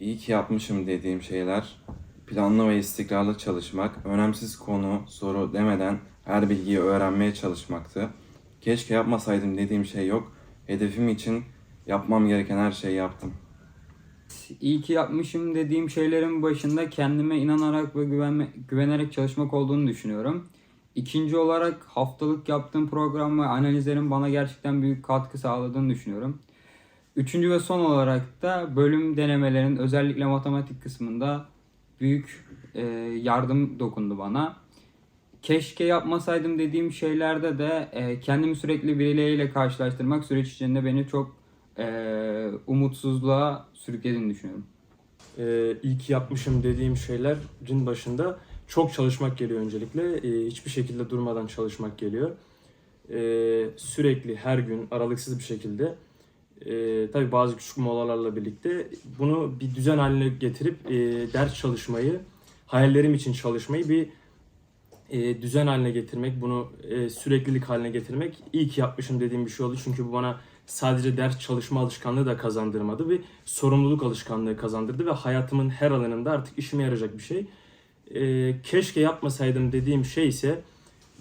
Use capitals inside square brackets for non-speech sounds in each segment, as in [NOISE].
İyi ki yapmışım dediğim şeyler planlı ve istikrarlı çalışmak, önemsiz konu, soru demeden her bilgiyi öğrenmeye çalışmaktı. Keşke yapmasaydım dediğim şey yok. Hedefim için yapmam gereken her şeyi yaptım. İyi ki yapmışım dediğim şeylerin başında kendime inanarak ve güvenme, güvenerek çalışmak olduğunu düşünüyorum. İkinci olarak haftalık yaptığım program ve analizlerin bana gerçekten büyük katkı sağladığını düşünüyorum. Üçüncü ve son olarak da bölüm denemelerin özellikle matematik kısmında büyük e, yardım dokundu bana. Keşke yapmasaydım dediğim şeylerde de e, kendimi sürekli birileriyle karşılaştırmak süreç içinde beni çok e, umutsuzluğa sürüklediğini düşünüyorum. Ee, iyi yapmışım dediğim şeylerin başında çok çalışmak geliyor öncelikle. Ee, hiçbir şekilde durmadan çalışmak geliyor. Ee, sürekli her gün aralıksız bir şekilde e, tabii bazı küçük molalarla birlikte bunu bir düzen haline getirip e, ders çalışmayı, hayallerim için çalışmayı bir e, düzen haline getirmek, bunu e, süreklilik haline getirmek iyi ki yapmışım dediğim bir şey oldu. Çünkü bu bana sadece ders çalışma alışkanlığı da kazandırmadı ve sorumluluk alışkanlığı kazandırdı ve hayatımın her alanında artık işime yarayacak bir şey. E, keşke yapmasaydım dediğim şey ise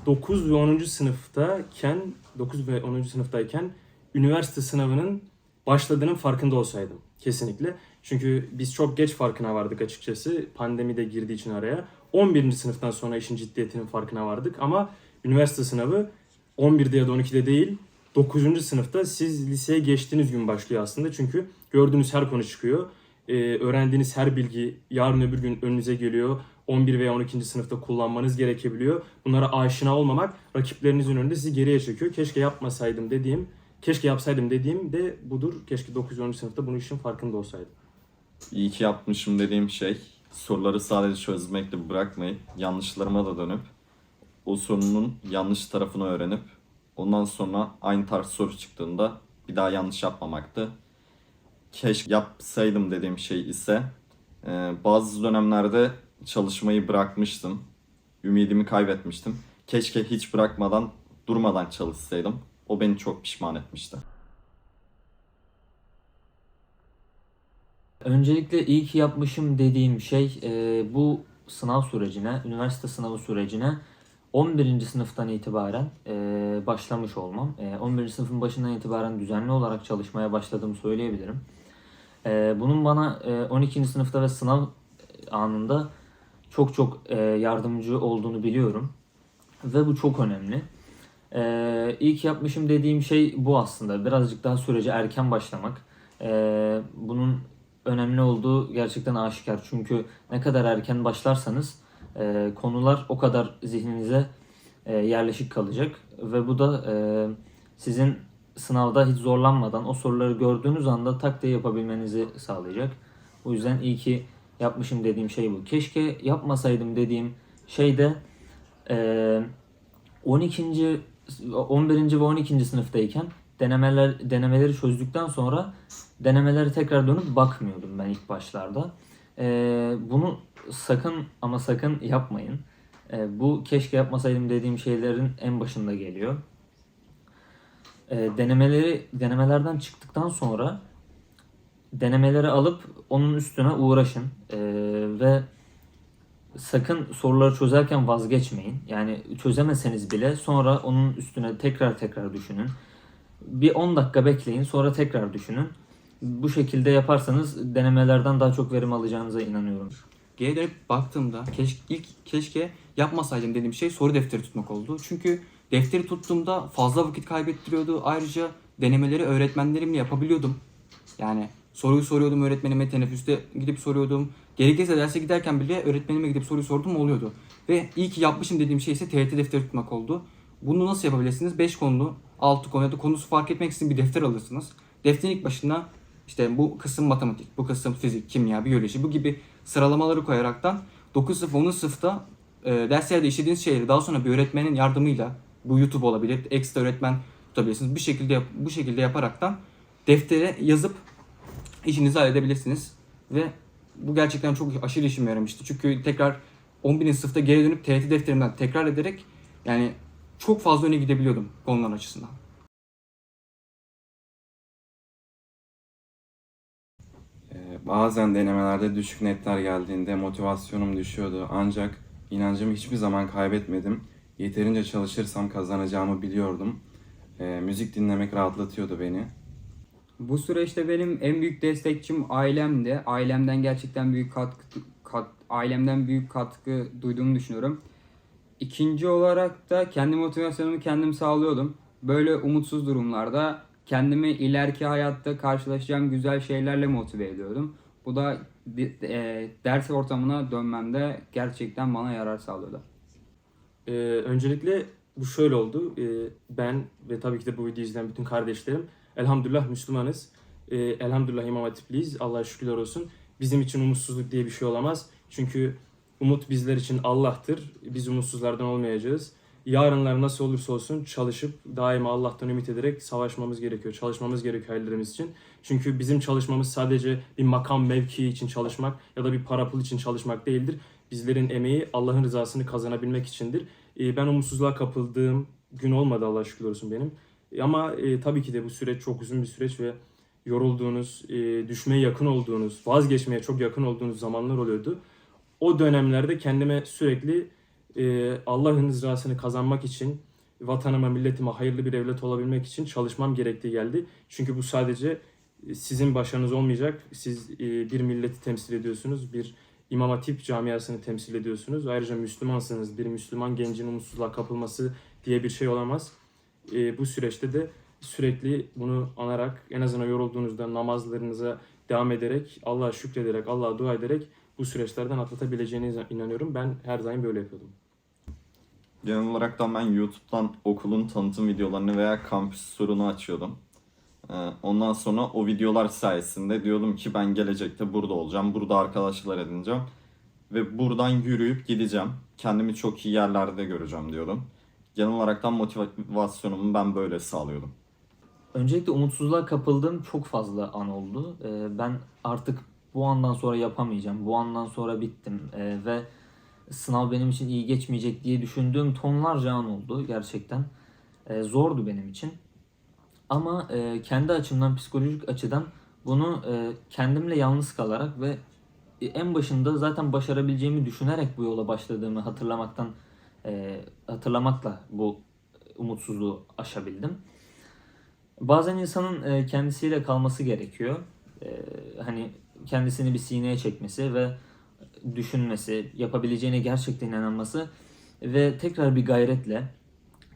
9 ve 10. sınıftayken 9 ve 10. sınıftayken üniversite sınavının başladığının farkında olsaydım kesinlikle. Çünkü biz çok geç farkına vardık açıkçası. Pandemi de girdiği için araya. 11. sınıftan sonra işin ciddiyetinin farkına vardık ama üniversite sınavı 11'de ya da 12'de değil 9. sınıfta siz liseye geçtiğiniz gün başlıyor aslında. Çünkü gördüğünüz her konu çıkıyor. Ee, öğrendiğiniz her bilgi yarın öbür gün önünüze geliyor. 11 veya 12. sınıfta kullanmanız gerekebiliyor. Bunlara aşina olmamak rakiplerinizin önünde sizi geriye çekiyor. Keşke yapmasaydım dediğim, keşke yapsaydım dediğim de budur. Keşke 9. 10. sınıfta bunun işin farkında olsaydım. İyi ki yapmışım dediğim şey soruları sadece çözmekle bırakmayıp yanlışlarıma da dönüp o sorunun yanlış tarafını öğrenip ondan sonra aynı tarz soru çıktığında bir daha yanlış yapmamaktı. Keşke yapsaydım dediğim şey ise e, bazı dönemlerde çalışmayı bırakmıştım. Ümidimi kaybetmiştim. Keşke hiç bırakmadan, durmadan çalışsaydım. O beni çok pişman etmişti. Öncelikle iyi ki yapmışım dediğim şey e, bu sınav sürecine, üniversite sınavı sürecine 11. sınıftan itibaren e, başlamış olmam. E, 11. sınıfın başından itibaren düzenli olarak çalışmaya başladığımı söyleyebilirim. E, bunun bana e, 12. sınıfta ve sınav anında çok çok e, yardımcı olduğunu biliyorum. Ve bu çok önemli. E, iyi ki yapmışım dediğim şey bu aslında. Birazcık daha sürece erken başlamak. E, bunun önemli olduğu gerçekten aşikar. Çünkü ne kadar erken başlarsanız e, konular o kadar zihninize e, yerleşik kalacak ve bu da e, sizin sınavda hiç zorlanmadan o soruları gördüğünüz anda tak diye yapabilmenizi sağlayacak. O yüzden iyi ki yapmışım dediğim şey bu. Keşke yapmasaydım dediğim şey de e, 12. 11. ve 12. sınıftayken denemeler denemeleri çözdükten sonra denemelere tekrar dönüp bakmıyordum ben ilk başlarda. Ee, bunu sakın ama sakın yapmayın. Ee, bu keşke yapmasaydım dediğim şeylerin en başında geliyor. Ee, denemeleri denemelerden çıktıktan sonra denemeleri alıp onun üstüne uğraşın Ee, ve sakın soruları çözerken vazgeçmeyin. Yani çözemeseniz bile sonra onun üstüne tekrar tekrar düşünün. Bir 10 dakika bekleyin sonra tekrar düşünün. Bu şekilde yaparsanız denemelerden daha çok verim alacağınıza inanıyorum. Geri dönüp baktığımda keşke, ilk keşke yapmasaydım dediğim şey soru defteri tutmak oldu. Çünkü defteri tuttuğumda fazla vakit kaybettiriyordu. Ayrıca denemeleri öğretmenlerimle yapabiliyordum. Yani soruyu soruyordum öğretmenime teneffüste gidip soruyordum. Gerekirse derse giderken bile öğretmenime gidip soruyu sordum oluyordu. Ve iyi ki yapmışım dediğim şey ise TRT defteri tutmak oldu. Bunu nasıl yapabilirsiniz? 5 konulu, 6 konu ya da konusu fark etmeksizin bir defter alırsınız. Defterin ilk başına işte bu kısım matematik, bu kısım fizik, kimya, biyoloji bu gibi sıralamaları koyaraktan 9 sınıf, 10 sınıfta e, derslerde işlediğiniz şeyleri daha sonra bir öğretmenin yardımıyla bu YouTube olabilir, ekstra öğretmen tutabilirsiniz. Bir şekilde bu şekilde yaparaktan deftere yazıp işinizi halledebilirsiniz ve bu gerçekten çok aşırı işime yaramıştı. Çünkü tekrar 11. sınıfta geri dönüp TRT defterimden tekrar ederek yani çok fazla öne gidebiliyordum konular açısından. Ee, bazen denemelerde düşük netler geldiğinde motivasyonum düşüyordu. Ancak inancımı hiçbir zaman kaybetmedim. Yeterince çalışırsam kazanacağımı biliyordum. Ee, müzik dinlemek rahatlatıyordu beni. Bu süreçte benim en büyük destekçim ailemdi. Ailemden gerçekten büyük katkı kat, ailemden büyük katkı duyduğumu düşünüyorum. İkinci olarak da kendi motivasyonumu kendim sağlıyordum. Böyle umutsuz durumlarda kendimi ileriki hayatta karşılaşacağım güzel şeylerle motive ediyordum. Bu da e, ders ortamına dönmemde gerçekten bana yarar sağlıyordu. Ee, öncelikle bu şöyle oldu. Ee, ben ve tabii ki de bu videoyu izleyen bütün kardeşlerim elhamdülillah Müslümanız. Ee, elhamdülillah İmam Hatipliyiz. Allah'a şükürler olsun. Bizim için umutsuzluk diye bir şey olamaz. Çünkü umut bizler için Allah'tır. Biz umutsuzlardan olmayacağız. Yarınlar nasıl olursa olsun çalışıp daima Allah'tan ümit ederek savaşmamız gerekiyor. Çalışmamız gerekiyor hayallerimiz için. Çünkü bizim çalışmamız sadece bir makam mevki için çalışmak ya da bir para pul için çalışmak değildir. Bizlerin emeği Allah'ın rızasını kazanabilmek içindir. E, ben umutsuzluğa kapıldığım gün olmadı Allah'a şükür olsun benim. Ama e, tabii ki de bu süreç çok uzun bir süreç ve yorulduğunuz, e, düşmeye yakın olduğunuz, vazgeçmeye çok yakın olduğunuz zamanlar oluyordu. O dönemlerde kendime sürekli e, Allah'ın rızasını kazanmak için, vatanıma, milletime hayırlı bir evlat olabilmek için çalışmam gerektiği geldi. Çünkü bu sadece e, sizin başarınız olmayacak. Siz e, bir milleti temsil ediyorsunuz, bir İmam Hatip camiasını temsil ediyorsunuz. Ayrıca Müslümansınız. Bir Müslüman gencin umutsuzluğa kapılması diye bir şey olamaz. E, bu süreçte de sürekli bunu anarak en azından yorulduğunuzda namazlarınıza devam ederek, Allah'a şükrederek, Allah'a dua ederek bu süreçlerden atlatabileceğinize inanıyorum. Ben her daim böyle yapıyordum. Genel olarak da ben YouTube'dan okulun tanıtım videolarını veya kampüs turunu açıyordum. Ee, Ondan sonra o videolar sayesinde diyordum ki ben gelecekte burada olacağım, burada arkadaşlar edineceğim. Ve buradan yürüyüp gideceğim. Kendimi çok iyi yerlerde göreceğim diyordum. Genel olaraktan motivasyonumu ben böyle sağlıyordum. Öncelikle umutsuzluğa kapıldığım çok fazla an oldu. Ee, ben artık bu andan sonra yapamayacağım. Bu andan sonra bittim. Ee, ve sınav benim için iyi geçmeyecek diye düşündüğüm tonlarca an oldu gerçekten. Ee, zordu benim için. Ama e, kendi açımdan, psikolojik açıdan bunu e, kendimle yalnız kalarak ve en başında zaten başarabileceğimi düşünerek bu yola başladığımı hatırlamaktan e, hatırlamakla bu umutsuzluğu aşabildim. Bazen insanın e, kendisiyle kalması gerekiyor. E, hani kendisini bir sineye çekmesi ve düşünmesi, yapabileceğine gerçekten inanması ve tekrar bir gayretle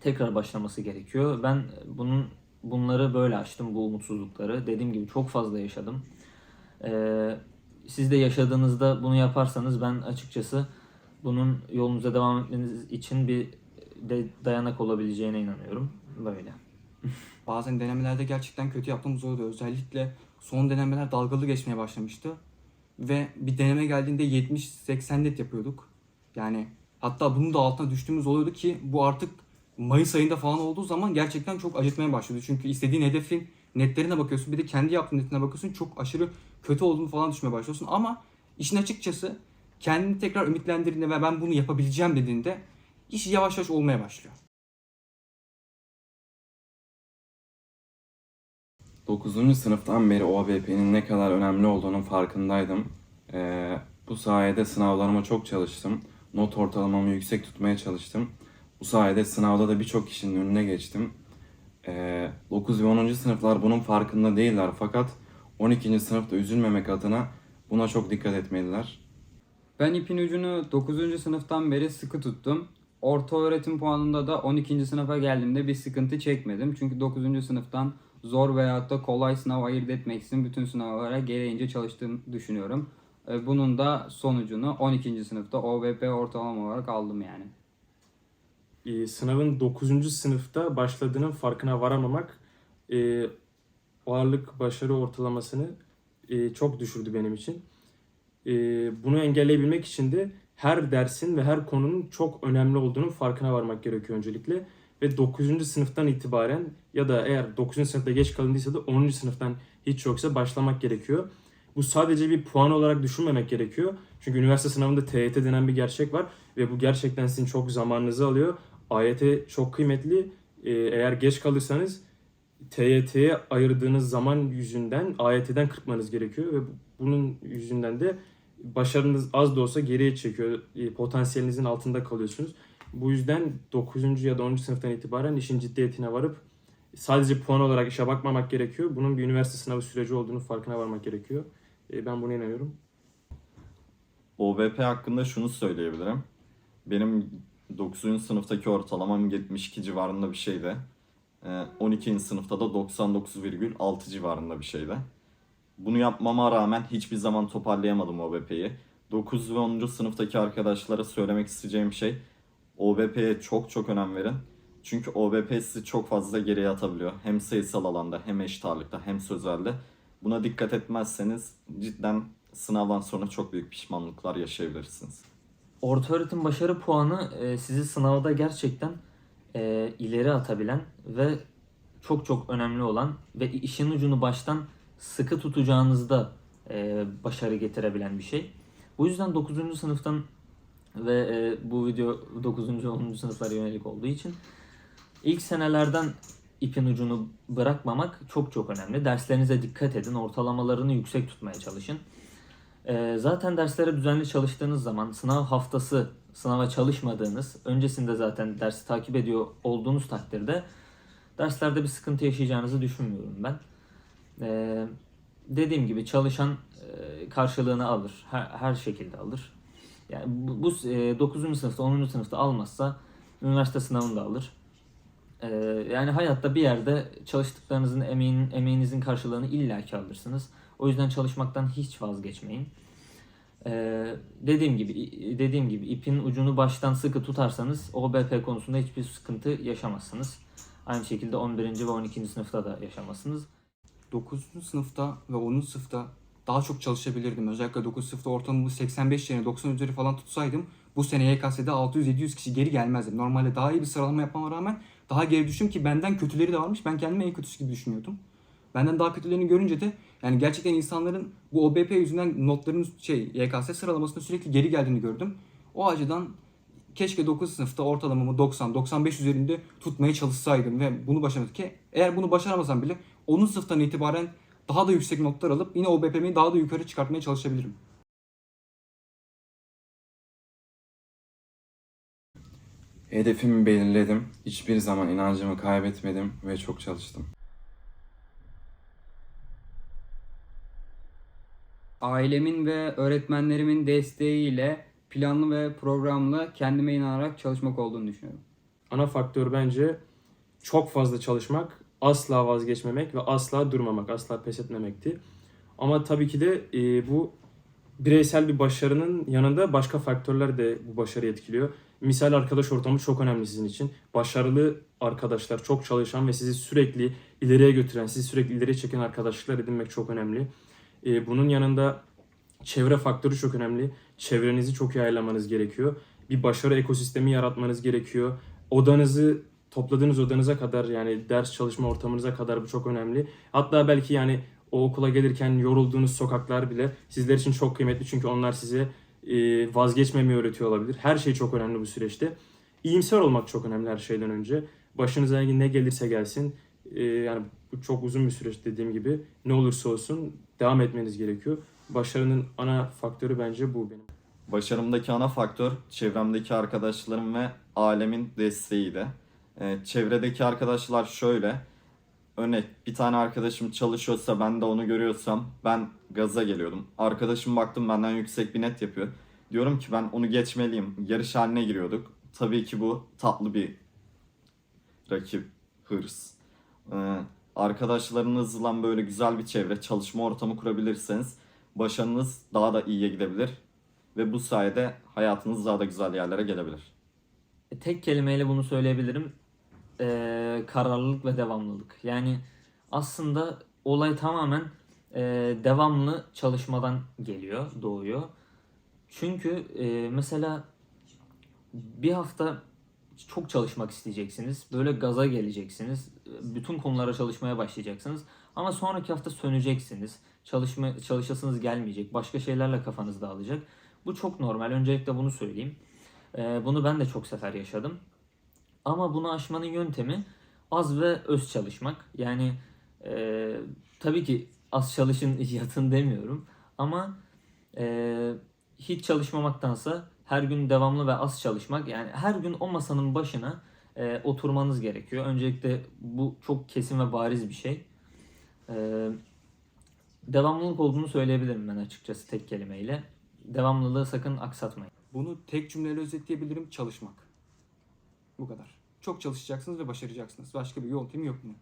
tekrar başlaması gerekiyor. Ben bunun bunları böyle açtım bu umutsuzlukları. Dediğim gibi çok fazla yaşadım. E, siz de yaşadığınızda bunu yaparsanız ben açıkçası bunun yolunuza devam etmeniz için bir de dayanak olabileceğine inanıyorum. Böyle. [LAUGHS] Bazen denemelerde gerçekten kötü yaptığımız oluyordu. Özellikle son denemeler dalgalı geçmeye başlamıştı. Ve bir deneme geldiğinde 70-80 net yapıyorduk. Yani hatta bunun da altına düştüğümüz oluyordu ki bu artık Mayıs ayında falan olduğu zaman gerçekten çok acıtmaya başladı. Çünkü istediğin hedefin netlerine bakıyorsun bir de kendi yaptığın netine bakıyorsun çok aşırı kötü olduğunu falan düşmeye başlıyorsun. Ama işin açıkçası kendini tekrar ümitlendirdiğinde ve ben bunu yapabileceğim dediğinde iş yavaş yavaş olmaya başlıyor. 9. sınıftan beri OBP'nin ne kadar önemli olduğunun farkındaydım. Ee, bu sayede sınavlarıma çok çalıştım. Not ortalamamı yüksek tutmaya çalıştım. Bu sayede sınavda da birçok kişinin önüne geçtim. Ee, 9 ve 10. sınıflar bunun farkında değiller fakat 12. sınıfta üzülmemek adına buna çok dikkat etmeliler. Ben ipin ucunu 9. sınıftan beri sıkı tuttum. Orta öğretim puanında da 12. sınıfa geldiğimde bir sıkıntı çekmedim. Çünkü 9. sınıftan zor veyahut da kolay sınav ayırt etmek için bütün sınavlara gereğince çalıştığımı düşünüyorum. E, Bunun da sonucunu 12. sınıfta OBP ortalama olarak aldım yani. e, sınavın 9. sınıfta başladığının farkına varamamak e, ağırlık başarı ortalamasını e, çok düşürdü benim için. E, bunu engelleyebilmek için de her dersin ve her konunun çok önemli olduğunun farkına varmak gerekiyor öncelikle. Ve 9. sınıftan itibaren ya da eğer 9. sınıfta geç kalındıysa da 10. sınıftan hiç yoksa başlamak gerekiyor. Bu sadece bir puan olarak düşünmemek gerekiyor. Çünkü üniversite sınavında TYT denen bir gerçek var ve bu gerçekten sizin çok zamanınızı alıyor. AYT çok kıymetli. Ee, Eğer geç kalırsanız TYT'ye ayırdığınız zaman yüzünden AYT'den kırpmanız gerekiyor ve bunun yüzünden de başarınız az da olsa geriye çekiyor. E, Potansiyelinizin altında kalıyorsunuz. Bu yüzden 9. ya da 10. sınıftan itibaren işin ciddiyetine varıp sadece puan olarak işe bakmamak gerekiyor. Bunun bir üniversite sınavı süreci olduğunu farkına varmak gerekiyor. E, Ben buna inanıyorum. OBP hakkında şunu söyleyebilirim. Benim 9. sınıftaki ortalamam 72 civarında bir şeydi. Ee, 12. sınıfta da 99,6 civarında bir şeydi. Bunu yapmama rağmen hiçbir zaman toparlayamadım OBP'yi. 9 ve 10. sınıftaki arkadaşlara söylemek isteyeceğim şey OBP'ye çok çok önem verin. Çünkü OBP sizi çok fazla geriye atabiliyor. Hem sayısal alanda hem eşit ağırlıkta hem sözelde. Buna dikkat etmezseniz cidden sınavdan sonra çok büyük pişmanlıklar yaşayabilirsiniz. Orta öğretim başarı puanı e, sizi sınavda gerçekten e, ileri atabilen ve çok çok önemli olan ve işin ucunu baştan sıkı tutacağınızda e, başarı getirebilen bir şey. Bu yüzden 9. sınıftan ve e, bu video 9. 10. sınıflara yönelik olduğu için ilk senelerden ipin ucunu bırakmamak çok çok önemli. Derslerinize dikkat edin, ortalamalarını yüksek tutmaya çalışın. Ee, zaten derslere düzenli çalıştığınız zaman sınav haftası sınava çalışmadığınız, öncesinde zaten dersi takip ediyor olduğunuz takdirde derslerde bir sıkıntı yaşayacağınızı düşünmüyorum ben. Ee, dediğim gibi çalışan e, karşılığını alır. Her, her şekilde alır. Yani bu, bu 9. sınıfta, 10. sınıfta almazsa üniversite sınavında alır. Ee, yani hayatta bir yerde çalıştıklarınızın emeğin, emeğinizin karşılığını illaki alırsınız. O yüzden çalışmaktan hiç vazgeçmeyin. Ee, dediğim gibi dediğim gibi ipin ucunu baştan sıkı tutarsanız OBP konusunda hiçbir sıkıntı yaşamazsınız. Aynı şekilde 11. ve 12. sınıfta da yaşamazsınız. 9. sınıfta ve 10. sınıfta daha çok çalışabilirdim. Özellikle 9. sınıfta ortalamamı 85 yerine 90 üzeri falan tutsaydım bu sene YKS'de 600-700 kişi geri gelmezdim. Normalde daha iyi bir sıralama yapmama rağmen daha geri düştüm ki benden kötüleri de varmış. Ben kendimi en kötüsü gibi düşünüyordum. Benden daha kötülerini görünce de yani gerçekten insanların bu OBP yüzünden notlarının şey YKS sıralamasında sürekli geri geldiğini gördüm. O açıdan keşke 9 sınıfta ortalamamı 90-95 üzerinde tutmaya çalışsaydım ve bunu başaramadım ki eğer bunu başaramasam bile 10. sınıftan itibaren daha da yüksek notlar alıp yine OBP'mi daha da yukarı çıkartmaya çalışabilirim. Hedefimi belirledim. Hiçbir zaman inancımı kaybetmedim ve çok çalıştım. Ailemin ve öğretmenlerimin desteğiyle planlı ve programlı kendime inanarak çalışmak olduğunu düşünüyorum. Ana faktör bence çok fazla çalışmak, asla vazgeçmemek ve asla durmamak, asla pes etmemekti. Ama tabii ki de e, bu bireysel bir başarının yanında başka faktörler de bu başarıyı etkiliyor. Misal arkadaş ortamı çok önemli sizin için. Başarılı arkadaşlar, çok çalışan ve sizi sürekli ileriye götüren, sizi sürekli ileriye çeken arkadaşlıklar edinmek çok önemli. E, bunun yanında çevre faktörü çok önemli. Çevrenizi çok iyi ayarlamanız gerekiyor. Bir başarı ekosistemi yaratmanız gerekiyor. Odanızı topladığınız odanıza kadar yani ders çalışma ortamınıza kadar bu çok önemli. Hatta belki yani o okula gelirken yorulduğunuz sokaklar bile sizler için çok kıymetli çünkü onlar size e, vazgeçmemeyi öğretiyor olabilir. Her şey çok önemli bu süreçte. İyimser olmak çok önemli her şeyden önce. Başınıza ne gelirse gelsin e, yani bu çok uzun bir süreç dediğim gibi ne olursa olsun devam etmeniz gerekiyor. Başarının ana faktörü bence bu benim. Başarımdaki ana faktör çevremdeki arkadaşlarım ve ailemin desteğiydi. Ee, çevredeki arkadaşlar şöyle. Örnek bir tane arkadaşım çalışıyorsa ben de onu görüyorsam ben gaza geliyordum. Arkadaşım baktım benden yüksek bir net yapıyor. Diyorum ki ben onu geçmeliyim. Yarış haline giriyorduk. Tabii ki bu tatlı bir rakip, hırs. Ee, arkadaşlarınızla böyle güzel bir çevre, çalışma ortamı kurabilirseniz başarınız daha da iyiye gidebilir. Ve bu sayede hayatınız daha da güzel yerlere gelebilir. E, tek kelimeyle bunu söyleyebilirim. Ee, kararlılık ve devamlılık. Yani aslında olay tamamen e, devamlı çalışmadan geliyor, doğuyor. Çünkü e, mesela bir hafta çok çalışmak isteyeceksiniz. Böyle gaza geleceksiniz. Bütün konulara çalışmaya başlayacaksınız. Ama sonraki hafta söneceksiniz. Çalışma, çalışasınız gelmeyecek. Başka şeylerle kafanız dağılacak. Bu çok normal. Öncelikle bunu söyleyeyim. Ee, bunu ben de çok sefer yaşadım. Ama bunu aşmanın yöntemi az ve öz çalışmak. Yani e, tabii ki az çalışın [LAUGHS] yatın demiyorum ama e, hiç çalışmamaktansa her gün devamlı ve az çalışmak yani her gün o masanın başına e, oturmanız gerekiyor. Öncelikle bu çok kesin ve bariz bir şey. E, devamlılık olduğunu söyleyebilirim ben açıkçası tek kelimeyle. Devamlılığı sakın aksatmayın. Bunu tek cümleyle özetleyebilirim çalışmak. Bu kadar. Çok çalışacaksınız ve başaracaksınız. Başka bir yöntemi yok bunun.